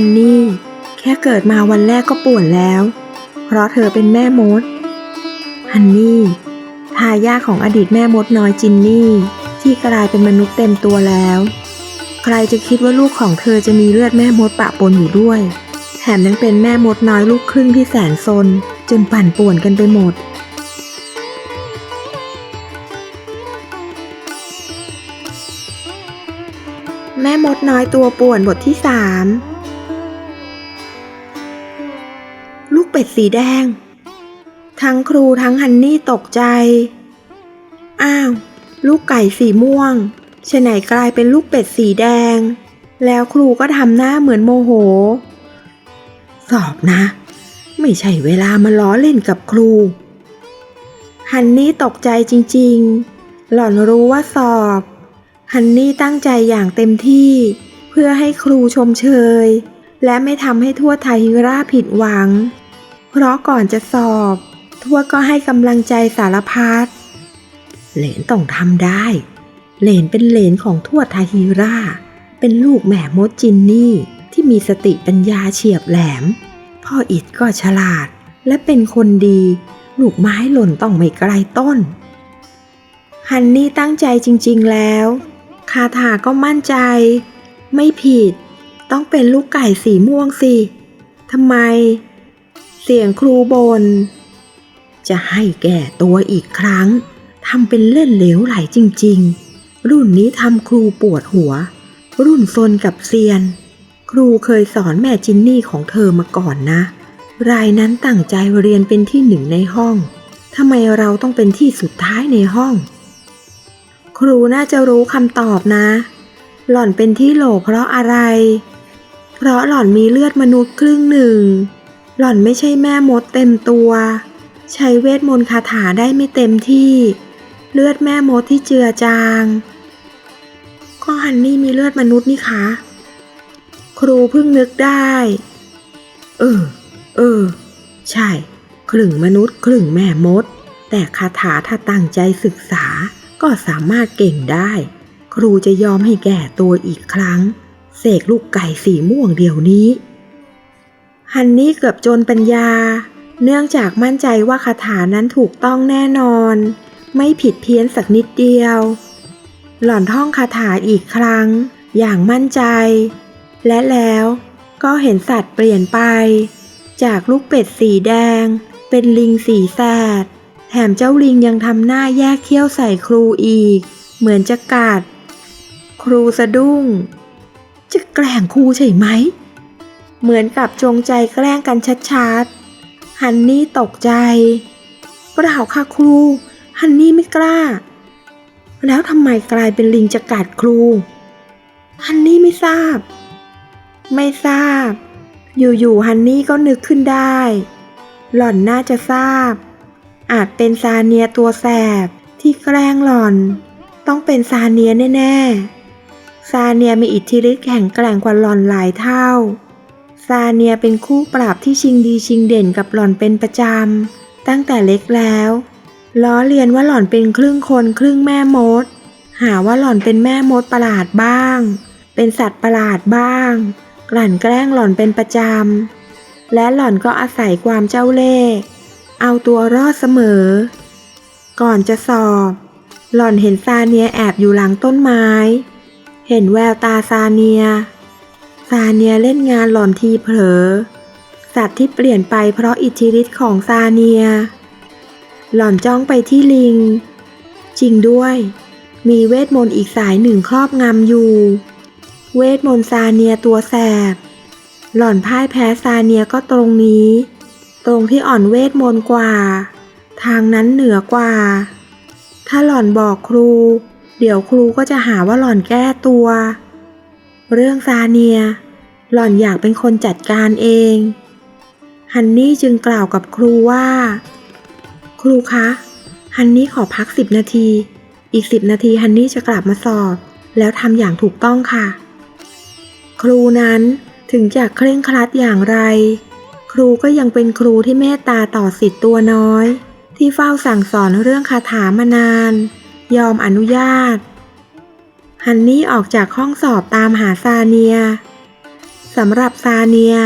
ฮันนี่ แค่เกิดมาวันแรกก็ป่วนแล้ว เพราะเธอเป็นแม่มด ฮันนี่ทายาทของอดีตแม่มดน้อยจินนี่ ที่กลายเป็นมนุษย์เต็มตัวแล้ว ใครจะคิดว่าลูกของเธอจะมีเลือดแม่มดปะปนอยู่ด้วย แถมยังเป็นแม่มดน้อยลูกครึ่งที่แสนซน จนปั่นป่วนกันไปหมดแม่มดน้อยตัวป่วนบทที่สาม เป็ดสีแดง ทั้งครูทั้งฮันนี่ตกใจ อ้าว ลูกไก่สีม่วงฉไหนกลายเป็นลูกเป็ดสีแดง แล้วครูก็ทำหน้าเหมือนโมโห สอบนะ ไม่ใช่เวลามาล้อเล่นกับครู ฮันนี่ตกใจจริงๆ หล่อนรู้ว่าสอบ ฮันนี่ตั้งใจอย่างเต็มที่เพื่อให้ครูชมเชย และไม่ทำให้ทั่วไทยราผิดหวัง เพราะก่อนจะสอบ ทั่วก็ให้กำลังใจสารพัดเหลนต้องทำได้ เหลนเป็นเหลนของทวดทาฮิรา เป็นลูกแม่มดจินนี่ที่มีสติปัญญาเฉียบแหลม พ่ออิดก็ฉลาดและเป็นคนดี ลูกไม้หล่นต้องไม่ไกลต้น ฮันนี่ตั้งใจจริง ๆแล้ว คาถาก็มั่นใจ ไม่ผิด ต้องเป็นลูกไก่สีม่วงสิทำไม เสียงครูบน จะให้แก่ตัวอีกครั้งทำเป็นเล่นเหลวไหลจริง ๆ รุ่นนี้ทำครูปวดหัว รุ่นซนกับเซียน ครูเคยสอนแม่จินนี่ของเธอมาก่อนนะ รายนั้นตั้งใจเรียนเป็นที่หนึ่งในห้องทำไมเราต้องเป็นที่สุดท้ายในห้อง ครูน่าจะรู้คำตอบนะ หล่อนเป็นที่โหลเพราะอะไร เพราะหล่อนมีเลือดมนุษย์ครึ่งหนึ่ง หล่อนไม่ใช่แม่มดเต็มตัว ใช้เวทมนต์คาถาได้ไม่เต็มที่ เลือดแม่มดที่เจือจาง ก็ฮันนี่มีเลือดมนุษย์นี่คะ ครูเพิ่งนึกได้ เออ เออ ใช่ ครึ่งมนุษย์ ครึ่งแม่มด แต่คาถาถ้าตั้งใจศึกษาก็สามารถเก่งได้ ครูจะยอมให้แก่ตัวอีกครั้ง เสกลูกไก่สีม่วงเดี๋ยวนี้ ฮันนี่เกือบจนปัญญา เนื่องจากมั่นใจว่าคาถานั้นถูกต้องแน่นอน ไม่ผิดเพี้ยนสักนิดเดียว หล่อนท่องคาถาอีกครั้ง อย่างมั่นใจ และแล้วก็เห็นสัตว์เปลี่ยนไป จากลูกเป็ดสีแดง เป็นลิงสีแสด แถมเจ้าลิงยังทำหน้าแยกเขี้ยวใส่ครูอีก เหมือนจะกัด ครูสะดุ้ง จะแกล้งครูใช่ไหม เหมือนกับจงใจแกล้งกันชัดๆ ฮันนี่ตกใจเปล่าค่ะครู ฮันนี่ไม่กล้า แล้วทำไมกลายเป็นลิงจะกัดครู ฮันนี่ไม่ทราบ ไม่ทราบ อยู่ๆฮันนี่ก็นึกขึ้นได้ หล่อนน่าจะทราบ อาจเป็นซาเนียตัวแสบที่แกล้งหล่อน ต้องเป็นซาเนียแน่ๆ ซาเนียมีอิทธิฤทธิ์แข็งแกร่งกว่าหล่อนหลายเท่า ซาเนียเป็นคู่ปราบที่ชิงดีชิงเด่นกับหล่อนเป็นประจำ ตั้งแต่เล็กแล้ว ล้อเลียนว่าหล่อนเป็นครึ่งคนครึ่งแม่มด หาว่าหล่อนเป็นแม่มดประหลาดบ้าง เป็นสัตว์ประหลาดบ้าง กลั่นแกล้งหล่อนเป็นประจำ และหล่อนก็อาศัยความเจ้าเล่ห์เอาตัวรอดเสมอ ก่อนจะสอบ หล่อนเห็นซาเนียแอบอยู่หลังต้นไม้ เห็นแววตาซาเนีย ซาเนียเล่นงานหล่อนทีเผลอ สัตว์ที่เปลี่ยนไปเพราะอิทธิฤทธิ์ของซาเนีย หล่อนจ้องไปที่ลิง จริงด้วย มีเวทมนต์อีกสายหนึ่งครอบงำอยู่ เวทมนต์ซาเนียตัวแสบ หล่อนพ่ายแพ้ซาเนียก็ตรงนี้ ตรงที่อ่อนเวทมนต์กว่า ทางนั้นเหนือกว่า ถ้าหล่อนบอกครู เดี๋ยวครูก็จะหาว่าหล่อนแก้ตัว เรื่องซาเนีย หล่อนอยากเป็นคนจัดการเอง ฮันนี่จึงกล่าวกับครูว่า ครูคะ ฮันนี่ขอพักสิบนาที อีกสิบนาทีฮันนี่จะกลับมาสอบ แล้วทำอย่างถูกต้องค่ะ ครูนั้นถึงจะเคร่งครัดอย่างไร ครูก็ยังเป็นครูที่เมตตาต่อสิทธิ์ตัวน้อย ที่เฝ้าสั่งสอนเรื่องคาถามานาน ยอมอนุญาต ฮันนี่ออกจากห้องสอบตามหาซาเนียสำหรับซาเนีย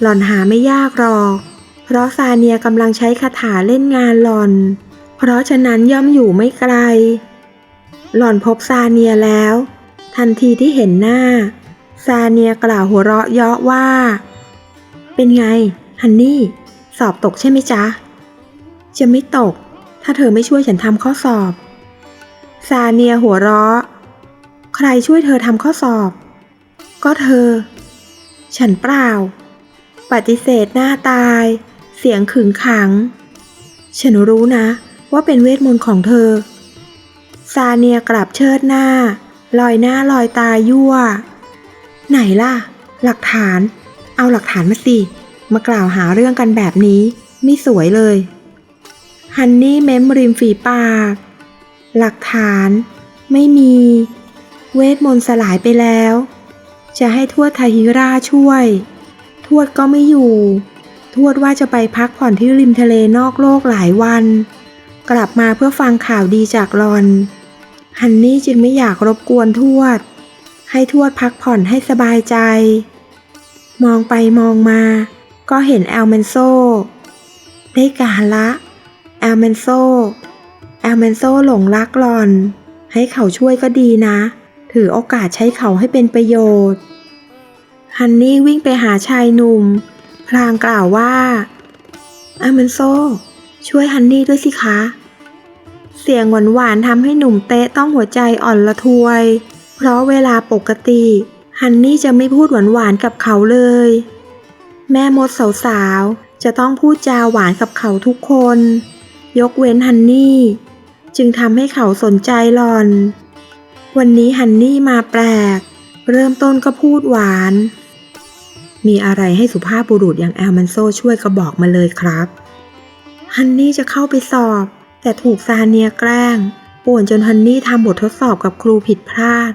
หล่อนหาไม่ยากหรอก เพราะซาเนียกำลังใช้คาถาเล่นงานหล่อน เพราะฉะนั้นย่อมอยู่ไม่ไกล หล่อนพบซาเนียแล้ว ทันทีที่เห็นหน้า ซาเนียกล่าวหัวเราะเยาะว่า เป็นไง ฮันนี่ สอบตกใช่ไหมจ๊ะ จะไม่ตก ถ้าเธอไม่ช่วยฉันทำข้อสอบ ซาเนียหัวเราะ ใครช่วยเธอทำข้อสอบ ก็เธอ ฉันเปล่า ปฏิเสธหน้าตาย เสียงขึงขัง ฉันรู้นะว่าเป็นเวทมนต์ของเธอ ซาเนียกลับเชิดหน้า ลอยหน้าลอยตายั่ว ไหนล่ะ หลักฐาน เอาหลักฐานมาสิ มากล่าวหาเรื่องกันแบบนี้ไม่สวยเลย ฮันนี่เม้มริมฝีปาก หลักฐาน ไม่มี เวทมนต์สลายไปแล้ว จะให้ทวดทาฮิราช่วย ทวดก็ไม่อยู่ ทวดว่าจะไปพักผ่อนที่ริมทะเลนอกโลกหลายวัน กลับมาเพื่อฟังข่าวดีจากรอน ฮันนี่จึงไม่อยากรบกวนทวด ให้ทวดพักผ่อนให้สบายใจ มองไปมองมา ก็เห็นแอลเมนโซ ได้การละ แอลเมนโซ แอลเมนโซหลงรักหลอน ให้เขาช่วยก็ดีนะ ถือโอกาสใช้เขาให้เป็นประโยชน์ ฮันนี่วิ่งไปหาชายหนุ่ม พลางกล่าวว่าอลเมนโซ ช่วยฮันนี่ด้วยสิคะ เสียงหวานหวานๆทำให้หนุ่มเตะต้องหัวใจอ่อนละทวย เพราะเวลาปกติ ฮันนี่จะไม่พูดหวานหวานๆกับเขาเลย แม่มดสาวๆจะต้องพูดจาหวานกับเขาทุกคน ยกเว้นฮันนี่ จึงทำให้เขาสนใจหลอน วันนี้ฮันนี่มาแปลก เริ่มต้นก็พูดหวาน มีอะไรให้สุภาพบุรุษอย่างแอลมันโซช่วยก็บอกมาเลยครับ ฮันนี่จะเข้าไปสอบ แต่ถูกซาเนียแกล้ง ป่วนจนฮันนี่ทำบททดสอบกับครูผิดพลาด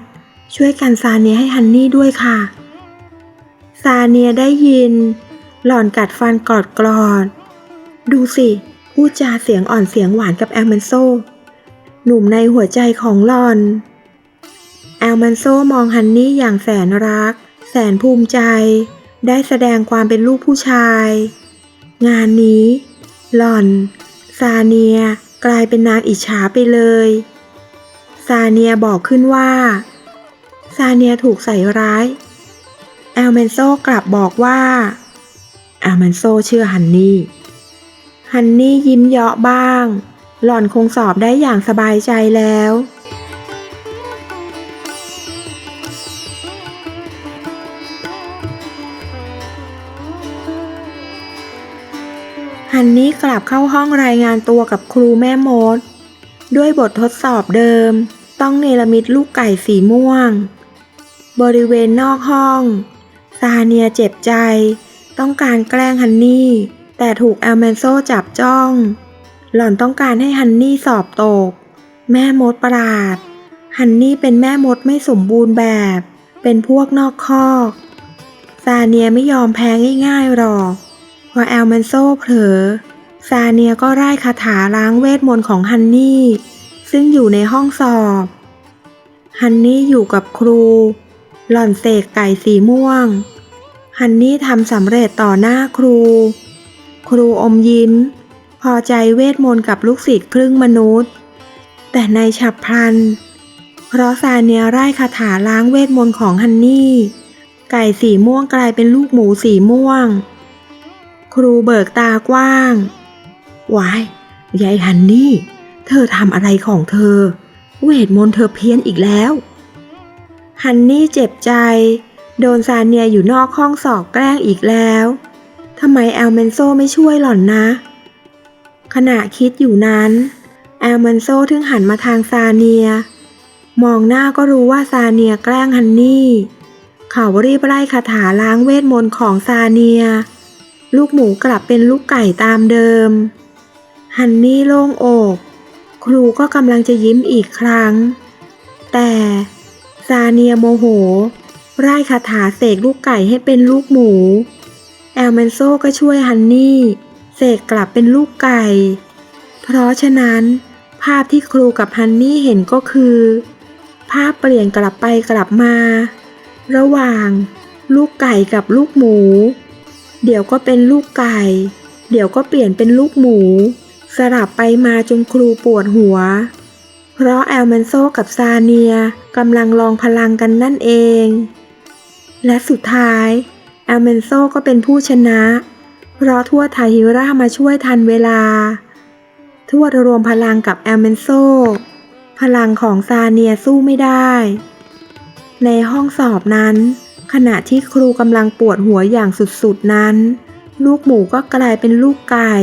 ช่วยกันซาเนียให้ฮันนี่ด้วยค่ะ ซาเนียได้ยิน หล่อนกัดฟันกอดกรอด ดูสิพูดจาเสียงอ่อนเสียงหวานกับแอลมันโซหนุ่มในหัวใจของหลอน อลมันโซมองฮันนี่อย่างแสนรัก แสนภูมิใจ ได้แสดงความเป็นลูกผู้ชาย งานนี้ หล่อน ซาเนียกลายเป็นนางอิจฉาไปเลย ซาเนียบอกขึ้นว่า ซาเนียถูกใส่ร้ายแอลเมนโซกลับบอกว่าแอลเมนโซเชื่อฮันนี่ ฮันนี่ยิ้มเยาะบ้าง หล่อนคงสอบได้อย่างสบายใจแล้ว ฮันนี่กลับเข้าห้องรายงานตัวกับครูแม่มด ด้วยบททดสอบเดิม ต้องเนรมิตลูกไก่สีม่วง บริเวณนอกห้องซาเนียเจ็บใจ ต้องการแกล้งฮันนี่ แต่ถูกแอลเมนโซจับจ้อง หล่อนต้องการให้ฮันนี่สอบตก แม่มดประหลาด ฮันนี่เป็นแม่มดไม่สมบูรณ์แบบ เป็นพวกนอกคอกซาเนียไม่ยอมแพ้ง่ายๆหรอก พอแอลเมนโซเผลอ ซาเนียก็ไล่คาถาล้างเวทมนต์ของฮันนี่ ซึ่งอยู่ในห้องสอบ ฮันนี่อยู่กับครู หล่อนเสกไก่สีม่วง ฮันนี่ทำสำเร็จต่อหน้าครู ครูอมยิ้ม พอใจเวทมนต์กับลูกศิษย์ครึ่งมนุษย์ แต่ในฉับพลัน เพราะซาเนียไล่คาถาล้างเวทมนต์ของฮันนี่ ไก่สีม่วงกลายเป็นลูกหมูสีม่วง ครูเบิกตากว้างวายยายฮันนี่ เธอทำอะไรของเธอ เวทมนต์เธอเพี้ยนอีกแล้ว ฮันนี่เจ็บใจ โดนซาเนียอยู่นอกห้องสอบแกล้งอีกแล้วทำไมแอลเมนโซไม่ช่วยหล่อนนะ ขณะคิดอยู่นั้น แอลเมนโซถึงหันมาทางซาเนีย มองหน้าก็รู้ว่าซาเนียแกล้งฮันนี่ เขารีบไล่คาถาล้างเวทมนต์ของซาเนีย ลูกหมูกลับเป็นลูกไก่ตามเดิม ฮันนี่โล่งอก ครูก็กำลังจะยิ้มอีกครั้ง แต่ซาเนียโมโหไล่คาถาเสกลูกไก่ให้เป็นลูกหมู แอลเมนโซก็ช่วยฮันนี่เสกกลับเป็นลูกไก่ เพราะฉะนั้น ภาพที่ครูกับฮันนี่เห็นก็คือ ภาพเปลี่ยนกลับไปกลับมา ระหว่าง ลูกไก่กับลูกหมู เดี๋ยวก็เป็นลูกไก่ เดี๋ยวก็เปลี่ยนเป็นลูกหมู สลับไปมาจนครูปวดหัว เพราะแอลเมนโซกับซาเนียกำลังลองพลังกันนั่นเอง และสุดท้ายแอลเมนโซก็เป็นผู้ชนะ เพราะทวดไทฮิรามาช่วยทันเวลา ทวดรวมพลังกับแอลเมนโซ พลังของซาเนียสู้ไม่ได้ ในห้องสอบนั้น ขณะที่ครูกำลังปวดหัวอย่างสุดๆนั้น ลูกหมูก็กลายเป็นลูกไก่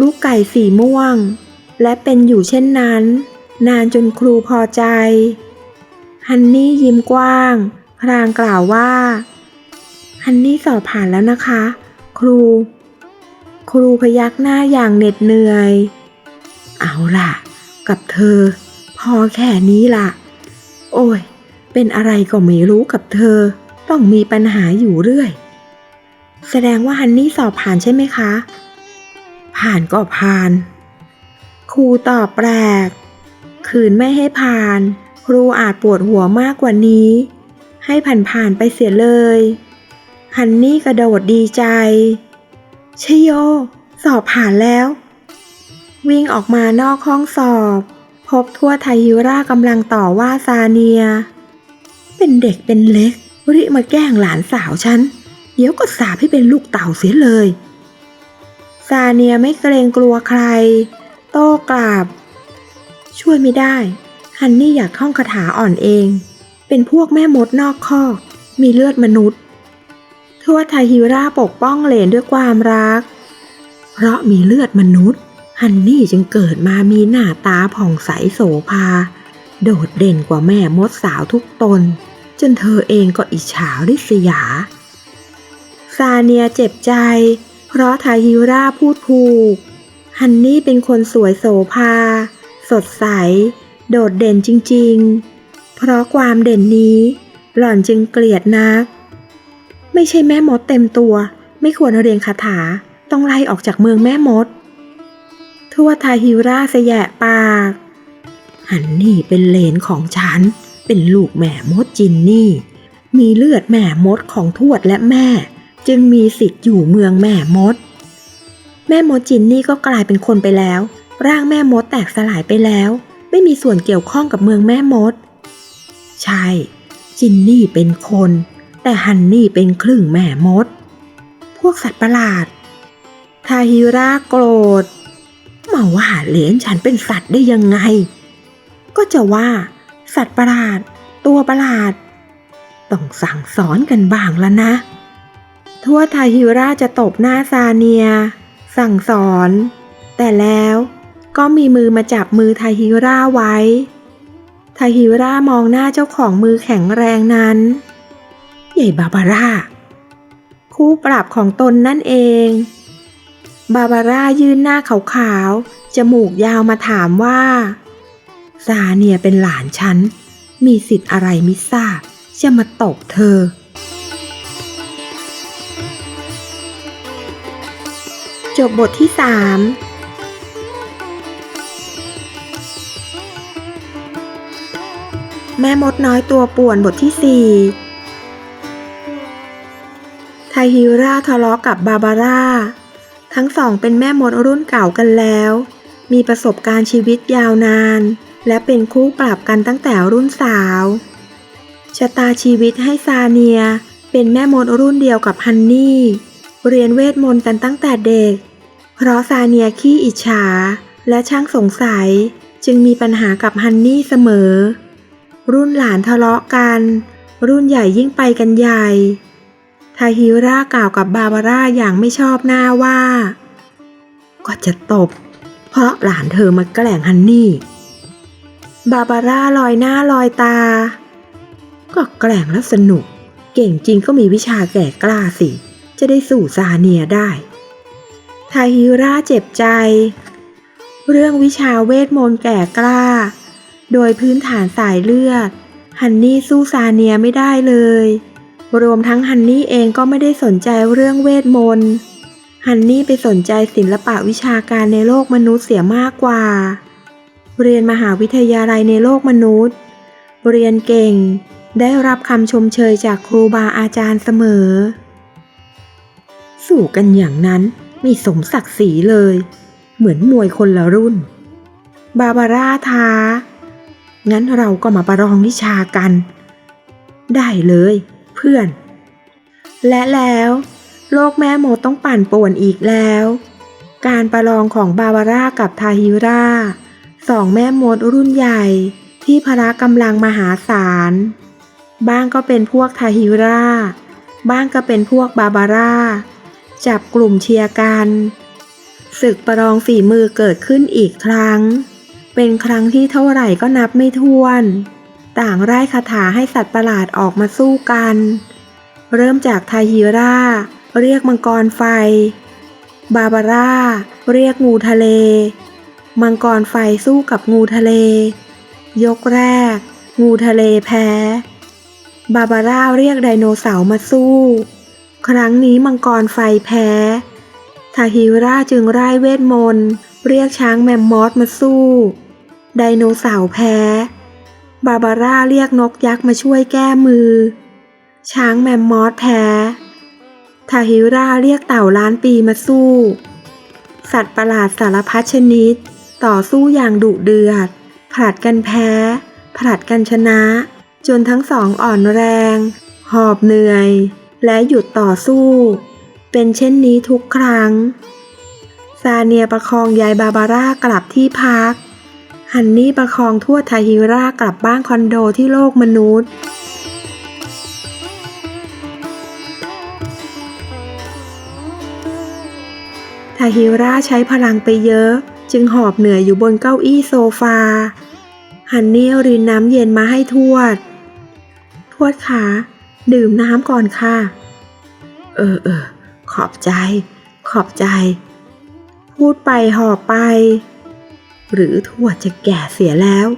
ลูกไก่สีม่วง และเป็นอยู่เช่นนั้น นานจนครูพอใจ ฮันนี่ยิ้มกว้าง พลางกล่าวว่า ฮันนี่สอบผ่านแล้วนะคะ ครู ครูพยักหน้าอย่างเหน็ดเหนื่อย เอาล่ะ กับเธอ พอแค่นี้ล่ะ โอ้ยเป็นอะไรก็ไม่รู้กับเธอ ต้องมีปัญหาอยู่เรื่อย แสดงว่าฮันนี่สอบผ่านใช่ไหมคะ ผ่านก็ผ่าน ครูตอบแปลก คืนไม่ให้ผ่าน ครูอาจปวดหัวมากกว่านี้ ให้ผ่านผ่านไปเสียเลย ฮันนี่กระโดดดีใจ ชโย สอบผ่านแล้ว วิ่งออกมานอกห้องสอบ พบทั่วไทฮิรากำลังต่อว่าซาเนีย เป็นเด็กเป็นเล็ก ริมาแกล้งหลานสาวฉัน เดี๋ยวก็สาบให้เป็นลูกเต่าเสียเลย ซาเนียไม่เกรงกลัวใคร โต้กลับ ช่วยไม่ได้ ฮันนี่อยากท่องคาถาอ่อนเอง เป็นพวกแม่มดนอกคอก มีเลือดมนุษย์ทวดไทฮิราปกป้องเหลนด้วยความรัก เพราะมีเลือดมนุษย์ ฮันนี่จึงเกิดมามีหน้าตาผ่องใสโสภา โดดเด่นกว่าแม่มดสาวทุกตน จนเธอเองก็อิจฉาริษยา ซาเนียเจ็บใจ เพราะทาฮิราพูดถูก ฮันนี่เป็นคนสวยโสภา สดใส โดดเด่นจริงๆ เพราะความเด่นนี้ หล่อนจึงเกลียดนัก ไม่ใช่แม่มดเต็มตัว ไม่ควรเรียนคาถา ต้องไล่ออกจากเมืองแม่มด ทั่วทาฮิราสยะปากฮันนี่เป็นเลนของฉัน เป็นลูกแม่มดจินนี่ มีเลือดแม่มดของทวดและแม่ จึงมีสิทธิ์อยู่เมืองแม่มด แม่มดจินนี่ก็กลายเป็นคนไปแล้ว ร่างแม่มดแตกสลายไปแล้ว ไม่มีส่วนเกี่ยวข้องกับเมืองแม่มด ใช่ จินนี่เป็นคน แต่ฮันนี่เป็นครึ่งแม่มด พวกสัตว์ประหลาดทาฮิราโกรธมาว่าเหลนฉันเป็นสัตว์ได้ยังไง ก็จะว่า สัตว์ประหลาด ตัวประหลาด ต้องสั่งสอนกันบ้างแล้วนะ ทั่วทาฮิราจะตบหน้าซาเนีย สั่งสอน แต่แล้วก็มีมือมาจับมือทาฮิราไว้ทาฮิรามองหน้าเจ้าของมือแข็งแรงนั้นใหญ่บาบาร่า คู่ปรับของตนนั่นเอง บาบาร่ายื่นหน้าขาวๆ จมูกยาวมาถามว่า ซาเนียเป็นหลานฉัน มีสิทธิ์อะไรมิทราบจะมาตบเธอ จบบทที่สามแม่มดน้อยตัวป่วนบทที่สี่ไทฮิราทะเลาะกับบาบาร่า ทั้งสองเป็นแม่มดรุ่นเก่ากันแล้ว มีประสบการณ์ชีวิตยาวนาน และเป็นคู่ปรับกันตั้งแต่รุ่นสาว ชะตาชีวิตให้ซาเนีย เป็นแม่มดรุ่นเดียวกับฮันนี่ เรียนเวทมนต์กันตั้งแต่เด็ก เพราะซาเนียขี้อิจฉา และช่างสงสัย จึงมีปัญหากับฮันนี่เสมอ รุ่นหลานทะเลาะกัน รุ่นใหญ่ยิ่งไปกันใหญ่ทาฮิรากล่าวกับบาบาร่าอย่างไม่ชอบหน้าว่า ก็จะตบ เพราะหลานเธอมาแกล้งฮันนี่ บาบาร่าลอยหน้าลอยตา ก็แกล้งแล้วสนุก เก่งจริงก็มีวิชาแก่กล้าสิ จะได้สู่ซาเนียได้ทาฮิราเจ็บใจ เรื่องวิชาเวทมนต์แก่กล้า โดยพื้นฐานสายเลือด ฮันนี่สู้ซาเนียไม่ได้เลย รวมทั้งฮันนี่เองก็ไม่ได้สนใจเรื่องเวทมนต์ ฮันนี่ไปสนใจศิลปะวิชาการในโลกมนุษย์เสียมากกว่า เรียนมหาวิทยาลัยในโลกมนุษย์ เรียนเก่ง ได้รับคำชมเชยจากครูบาอาจารย์เสมอ สู่กันอย่างนั้นไมีสมศักดิ์ศรีเลย เหมือนมวยคนละรุ่น บาบาร่าท้า งั้นเราก็มาประลองวิชากัน ได้เลยเพื่อน และแล้วโลกแม่โมดต้องปั่นป่วนอีกแล้ว การประลองของบาบาร่ากับทาฮิรา สองแม่มดรุ่นใหญ่ที่พละกำลังมหาศาล บ้างก็เป็นพวกทาฮิราบ้างก็เป็นพวกบาบาร่า จับกลุ่มเชียร์กันศึกประลองฝีมือเกิดขึ้นอีกครั้ง เป็นครั้งที่เท่าไหร่ก็นับไม่ถ้วน ต่างไร้คาถาให้สัตว์ประหลาดออกมาสู้กัน เริ่มจากทาฮิราเรียกมังกรไฟ บาบาร่า เรียกงูทะเล มังกรไฟสู้กับงูทะเล ยกแรก งูทะเลแพ้ บาบาร่าเรียกไดโนเสาร์มาสู้ ครั้งนี้มังกรไฟแพ้ทาฮิราจึงร่ายเวทมนต์เรียกช้างแมมมอสมาสู้ ไดโนเสาร์แพ้ บาบาร่าเรียกนกยักษ์มาช่วยแก้มือ ช้างแมมมอสแพ้ทาฮิราเรียกเต่าล้านปีมาสู้ สัตว์ประหลาดสารพัดชนิด ต่อสู้อย่างดุเดือด ผลัดกันแพ้ ผลัดกันชนะ จนทั้งสองอ่อนแรง หอบเหนื่อย และหยุดต่อสู้ เป็นเช่นนี้ทุกครั้ง ซาเนียประคองยายบาบาร่ากลับที่พัก ฮันนี่ประคองทวดทาฮิรากลับบ้านคอนโดที่โลกมนุษย์ทาฮิราใช้พลังไปเยอะ จึงหอบเหนื่อยอยู่บนเก้าอี้โซฟา ฮันนี่รินน้ำเย็นมาให้ทวด ทวดขา ดื่มน้ำก่อนค่ะ เออเออขอบใจ ขอบใจ พูดไปหอบไป หรือทวดจะแก่เสียแล้ว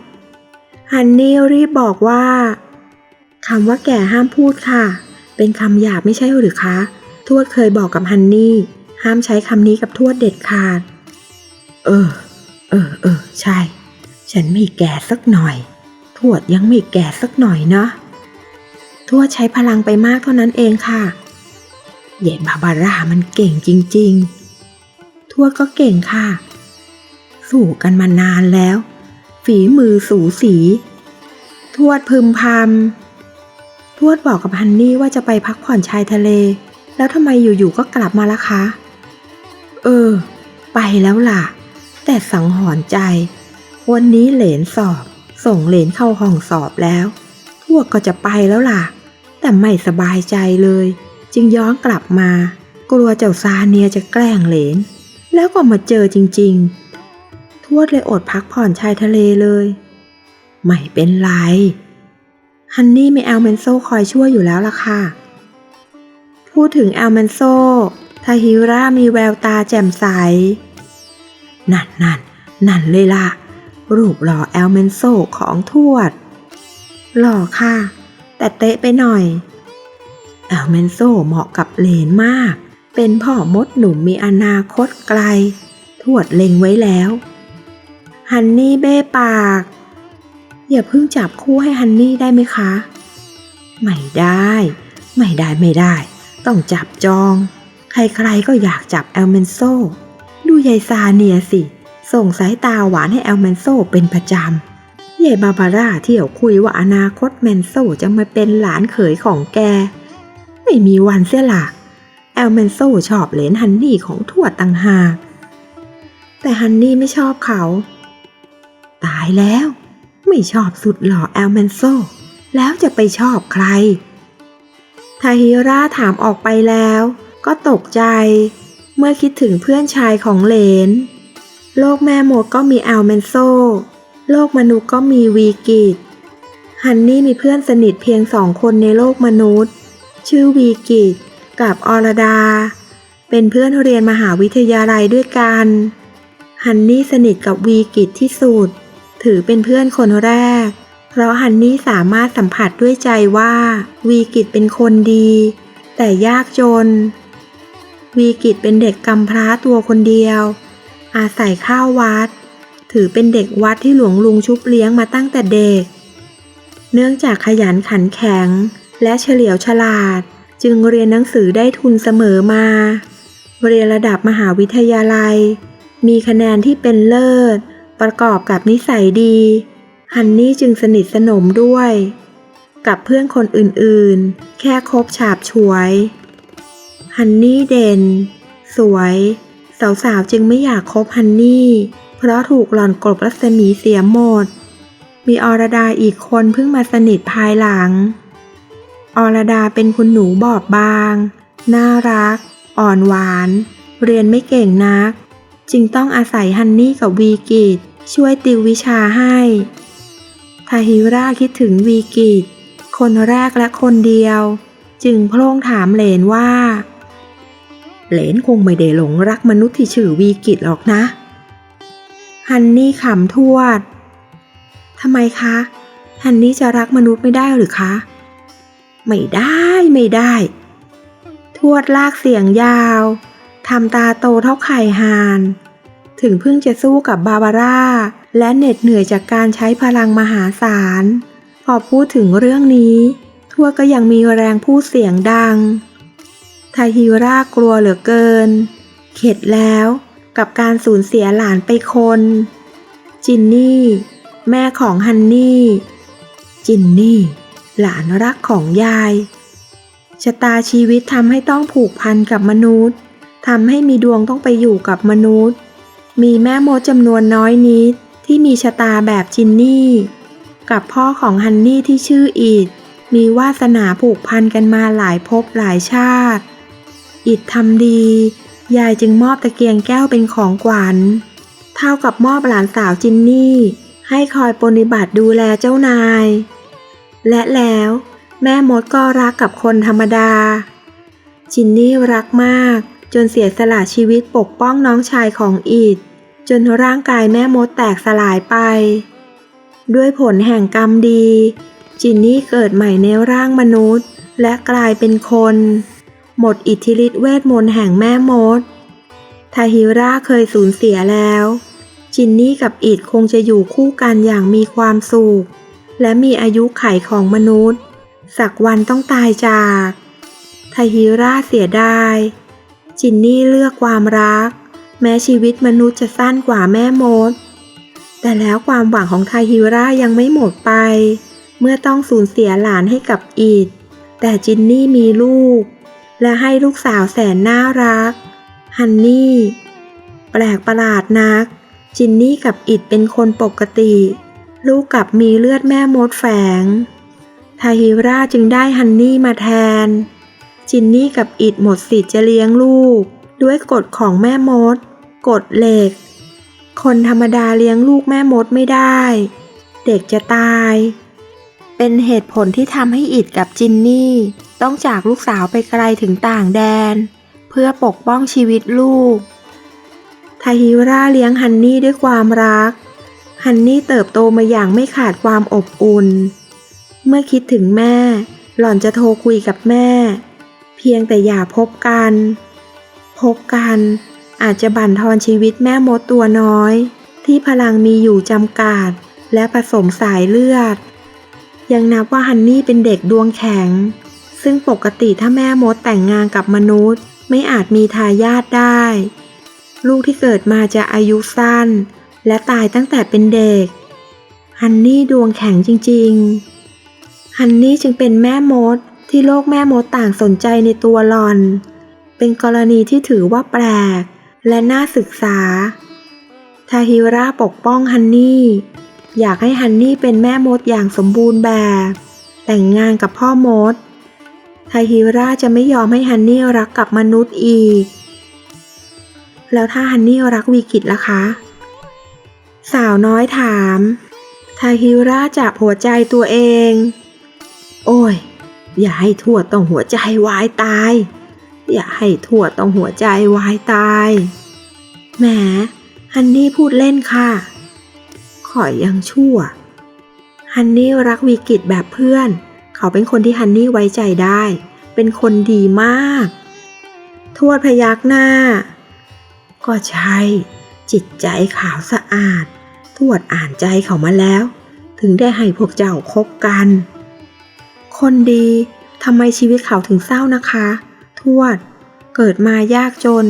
ฮันนี่รีบบอกว่าคำว่าแก่ห้ามพูดค่ะ เป็นคำหยาบไม่ใช่หรือคะ ทวดเคยบอกกับฮันนี่ ห้ามใช้คำนี้กับทวดเด็ดขาด เออ เออ เออ ใช่ ฉันไม่แก่สักหน่อย ทวดยังไม่แก่สักหน่อยเนาะทวดใช้พลังไปมากเท่านั้นเองค่ะเย่บาบาร่ามันเก่งจริง ๆ ทวดก็เก่งค่ะ สู้กันมานานแล้ว ฝีมือสูสี ทวดพึมพำทวดบอกกับฮันนี่ว่าจะไปพักผ่อนชายทะเล แล้วทำไมอยู่ ๆ ก็กลับมาละคะ เออ ไปแล้วล่ะ แต่สังหรณ์ใจ วันนี้เหลนสอบ ส่งเหลนเข้าห้องสอบแล้วทวดก็จะไปแล้วล่ะ แต่ไม่สบายใจเลย จึงย้อนกลับมา กลัวเจ้าซาเนียจะแกล้งเหลน แล้วก็มาเจอจริง ๆ ทวดเลยอดพักผ่อนชายทะเลเลย ไม่เป็นไร ฮันนี่มีแอลเมนโซคอยช่วยอยู่แล้วล่ะค่ะพูดถึงแอลเมนโซทาฮิรามีแววตาแจ่มใส นั่นนั่นนั่นเลยล่ะ รูปหล่อแอลเมนโซของทวด หล่อค่ะ แต่เตะไปหน่อย แอลเมนโซเหมาะกับเลนมาก เป็นพ่อมดหนุ่มมีอนาคตไกล ทวดเล็งไว้แล้ว ฮันนี่เบ้ปาก อย่าเพิ่งจับคู่ให้ฮันนี่ได้ไหมคะ ไม่ได้ ไม่ได้ไม่ได้ ต้องจับจอง ใครๆก็อยากจับแอลเมนโซ ยายซาเนียสิ ส่งสายตาหวานให้แอลเมนโซเป็นประจำยายบาบาร่าเที่ยวคุยว่าอนาคตแมนโซจะมาเป็นหลานเขยของแก ไม่มีวันเสียละแอลเมนโซชอบเหลนฮันนี่ของทวดต่างหากแต่ฮันนี่ไม่ชอบเขา ตายแล้ว ไม่ชอบสุดหล่อแอลเมนโซ แล้วจะไปชอบใคร ทาฮิราถามออกไปแล้ว ก็ตกใจ เมื่อคิดถึงเพื่อนชายของเลน โลกแม่หมดก็มีแอลเมนโซ โลกมนุษย์ก็มีวีกิตฮันนี่มีเพื่อนสนิทเพียงสองคนในโลกมนุษย์ ชื่อวีกิตกับอรดา เป็นเพื่อนเรียนมหาวิทยาลัยด้วยกัน ฮันนี่สนิทกับวีกิตที่สุด ถือเป็นเพื่อนคนแรก เพราะฮันนี่สามารถสัมผัสด้วยใจว่า วีกิตเป็นคนดี แต่ยากจน วีกิตเป็นเด็กกำพร้าตัวคนเดียว อาศัยข้าววัด ถือเป็นเด็กวัดที่หลวงลุงชุบเลี้ยงมาตั้งแต่เด็ก เนื่องจากขยันขันแข็ง และเฉลียวฉลาด จึงเรียนหนังสือได้ทุนเสมอมา เรียนระดับมหาวิทยาลัย มีคะแนนที่เป็นเลิศ ประกอบกับนิสัยดี ฮันนี่จึงสนิทสนมด้วย กับเพื่อนคนอื่นๆ แค่คบฉาบฉวย ฮันนี่เด่น สวย สาวๆจึงไม่อยากคบฮันนี่ เพราะถูกหล่อนกลบรัศมีเสียหมด มีอรดาอีกคนเพิ่งมาสนิทภายหลัง อรดาเป็นคุณหนูบอบบาง น่ารัก อ่อนหวาน เรียนไม่เก่งนัก จึงต้องอาศัยฮันนี่กับวีกิตช่วยติววิชาให้ทาฮิราคิดถึงวีกิตคนแรกและคนเดียว จึงโพล่งถามเหลนว่า เหลนคงไม่ได้หลงรักมนุษย์ที่ชื่อวีกิตหรอกนะ ฮันนี่ขำทวด ทำไมคะ ฮันนี่จะรักมนุษย์ไม่ได้หรือคะ ไม่ได้ไม่ได้ ทวดลากเสียงยาวทำตาโตเท่าไข่ห่าน ถึงเพิ่งจะสู้กับบาบาร่า และเหน็ดเหนื่อยจากการใช้พลังมหาศาล พอพูดถึงเรื่องนี้ ทวดก็ยังมีแรงพูดเสียงดัง ทาฮิรากลัวเหลือเกิน เข็ดแล้วกับการสูญเสียหลานไปคน จินนี่ แม่ของฮันนี่ จินนี่ หลานรักของยาย ชะตาชีวิตทำให้ต้องผูกพันกับมนุษย์ทำให้มีดวงต้องไปอยู่กับมนุษย์ มีแม่โมจำนวนน้อยนิดที่มีชะตาแบบจินนี่ กับพ่อของฮันนี่ที่ชื่ออีดมีวาสนาผูกพันกันมาหลายภพหลายชาติ อิดทำดี ยายจึงมอบตะเกียงแก้วเป็นของขวัญ เท่ากับมอบหลานสาวจินนี่ ให้คอยปฏิบัติดูแลเจ้านาย และแล้วแม่มดก็รักกับคนธรรมดา จินนี่รักมากจนเสียสละชีวิตปกป้องน้องชายของอีดจนร่างกายแม่มดแตกสลายไป ด้วยผลแห่งกรรมดี จินนี่เกิดใหม่ในร่างมนุษย์ และกลายเป็นคน หมดอิทธิฤทธิเวทมนต์แห่งแม่มด ทาฮิราเคยสูญเสียแล้ว จินนี่กับอิดคงจะอยู่คู่กันอย่างมีความสุข และมีอายุไขของมนุษย์ สักวันต้องตายจาก ทาฮิราเสียดาย จินนี่เลือกความรัก แม้ชีวิตมนุษย์จะสั้นกว่าแม่มด แต่แล้วความหวังของทาฮิรายังไม่หมดไป เมื่อต้องสูญเสียหลานให้กับอีดแต่จินนี่มีลูก และให้ลูกสาวแสนน่ารัก ฮันนี่ แปลกประหลาดนัก จินนี่กับอิดเป็นคนปกติ ลูกกับมีเลือดแม่มดแฝง ทาฮิราจึงได้ฮันนี่มาแทน จินนี่กับอิดหมดสิทธิ์จะเลี้ยงลูก ด้วยกฎของแม่มด กฎเหล็ก คนธรรมดาเลี้ยงลูกแม่มดไม่ได้ เด็กจะตาย เป็นเหตุผลที่ทำให้อิดกับจินนี่ ต้องจากลูกสาวไปไกลถึงต่างแดน เพื่อปกป้องชีวิตลูก ทาฮิราเลี้ยงฮันนี่ด้วยความรัก ฮันนี่เติบโตมาอย่างไม่ขาดความอบอุ่น เมื่อคิดถึงแม่ หล่อนจะโทรคุยกับแม่ เพียงแต่อย่าพบกัน พบกันอาจจะบั่นทอนชีวิตแม่มดตัวน้อย ที่พลังมีอยู่จำกัดและผสมสายเลือด ยังนับว่าฮันนี่เป็นเด็กดวงแข็ง ซึ่งปกติถ้าแม่มดแต่งงานกับมนุษย์ ไม่อาจมีทายาทได้ ลูกที่เกิดมาจะอายุสั้น และตายตั้งแต่เป็นเด็ก ฮันนี่ดวงแข็งจริงๆ ฮันนี่จึงเป็นแม่มดที่โลกแม่มดต่างสนใจในตัวหลอน เป็นกรณีที่ถือว่าแปลก และน่าศึกษา ทาฮิราปกป้องฮันนี่ อยากให้ฮันนี่เป็นแม่มดอย่างสมบูรณ์แบบ แต่งงานกับพ่อมด ไทฮิราจะไม่ยอมให้ฮันนี่รักกับมนุษย์อีก แล้วถ้าฮันนี่รักวีกิตล่ะคะ สาวน้อยถามไทฮิราจับหัวใจตัวเอง โอ้ย อย่าให้ทวดต้องหัวใจวายตาย อย่าให้ทวดต้องหัวใจวายตาย แหม ฮันนี่พูดเล่นค่ะขอยยังชั่ว ฮันนี่รักวีกิตแบบเพื่อน เขาเป็นคนที่ฮันนี่ไว้ใจได้ เป็นคนดีมาก ทวดพยักหน้า ก็ใช่ จิตใจขาวสะอาด ทวดอ่านใจเขามาแล้ว ถึงได้ให้พวกเจ้าคบกัน คนดีทำไมชีวิตเขาถึงเศร้านะคะ ทวด เกิดมายากจน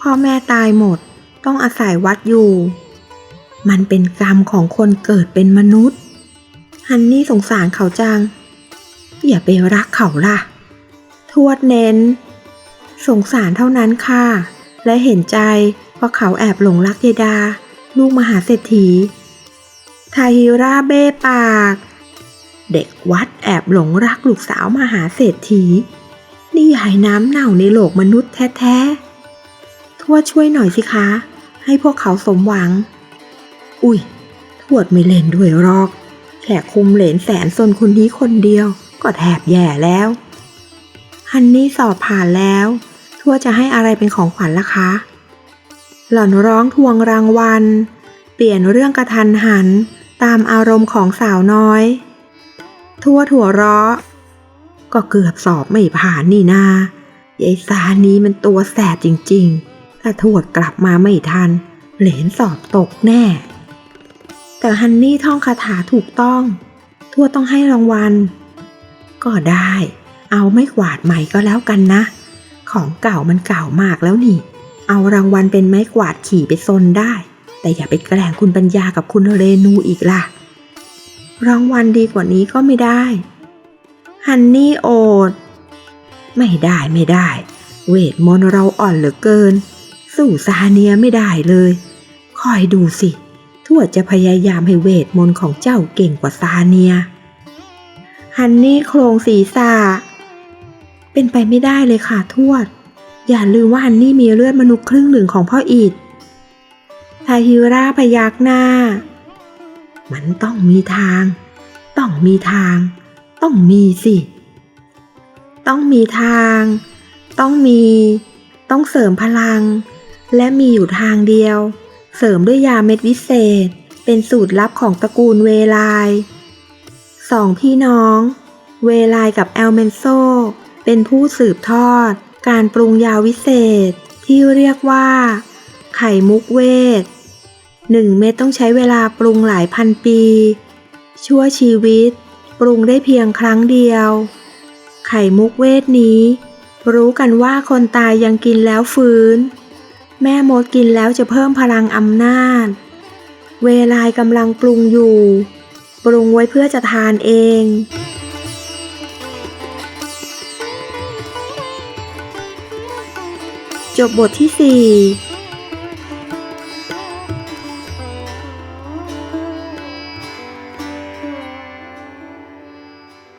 พ่อแม่ตายหมด ต้องอาศัยวัดอยู่ มันเป็นกรรมของคนเกิดเป็นมนุษย์ ฮันนี่สงสารเขาจัง อย่าไปรักเขาล่ะ ทวดเน้น สงสารเท่านั้นค่ะ และเห็นใจเพราะเขาแอบหลงรักยายดา ลูกมหาเศรษฐีทาฮิราเบ้ปาก เด็กวัดแอบหลงรักลูกสาวมหาเศรษฐี นี่ยายน้ำเน่าในโลกมนุษย์แท้ๆ ทวดช่วยหน่อยสิคะ ให้พวกเขาสมหวัง อุ้ย ทวดไม่เล่นด้วยหรอกแค่คุมเหลนแสนซนคนนี้คนเดียว ก็แทบแย่แล้ว ฮันนี่สอบผ่านแล้ว ทัวจะให้อะไรเป็นของขวัญล่ะคะ หล่อนร้องทวงรางวัล เปลี่ยนเรื่องกระทันหันตามอารมณ์ของสาวน้อย ทั่วถั่วเราะก็เกือบสอบไม่ผ่านนี่นายายสานี้มันตัวแสบจริงๆ ถ้าทวดกลับมาไม่ทัน เหลนสอบตกแน่ แต่ฮันนี่ท่องคาถาถูกต้อง ทัวต้องให้รางวัล ก็ได้ เอาไม่กวาดใหม่ก็แล้วกันนะ ของเก่ามันเก่ามากแล้วนี่ เอารางวัลเป็นไม้กวาดขี่ไปซนได้ แต่อย่าไปแกล้งคุณปัญญากับคุณเรนูอีกล่ะ รางวัลดีกว่านี้ก็ไม่ได้ ฮันนี่โอด ไม่ได้ไม่ได้ เวทมนต์เราอ่อนเหลือเกิน สู้ซาเนียไม่ได้เลย คอยดูสิทวดจะพยายามให้เวทมนต์ของเจ้าเก่งกว่าซาเนีย ฮันนี่โครงศีรษะ เป็นไปไม่ได้เลยค่ะทวด อย่าลืมว่าฮันนี่มีเลือดมนุษย์ครึ่งหนึ่งของพ่ออิดทาฮิราพยักหน้า มันต้องมีทาง ต้องมีทาง ต้องมีสิ ต้องมีทาง ต้องมี ต้องเสริมพลัง และมีอยู่ทางเดียว เสริมด้วยยาเม็ดวิเศษ เป็นสูตรลับของตระกูลเวลาย สองพี่น้อง เวไลายกับแอลเมนโซ เป็นผู้สืบทอด การปรุงยาวิเศษ ที่เรียกว่า ไข่มุกเวทหนึ่งเม็ดต้องใช้เวลาปรุงหลายพันปี ชั่วชีวิต ปรุงได้เพียงครั้งเดียว ไข่มุกเวทนี้ รู้กันว่าคนตายยังกินแล้วฟื้น แม่มดกินแล้วจะเพิ่มพลังอำนาจ เวลายกำลังปรุงอยู่ ปรุงไว้เพื่อจะทานเองจบบทที่ 4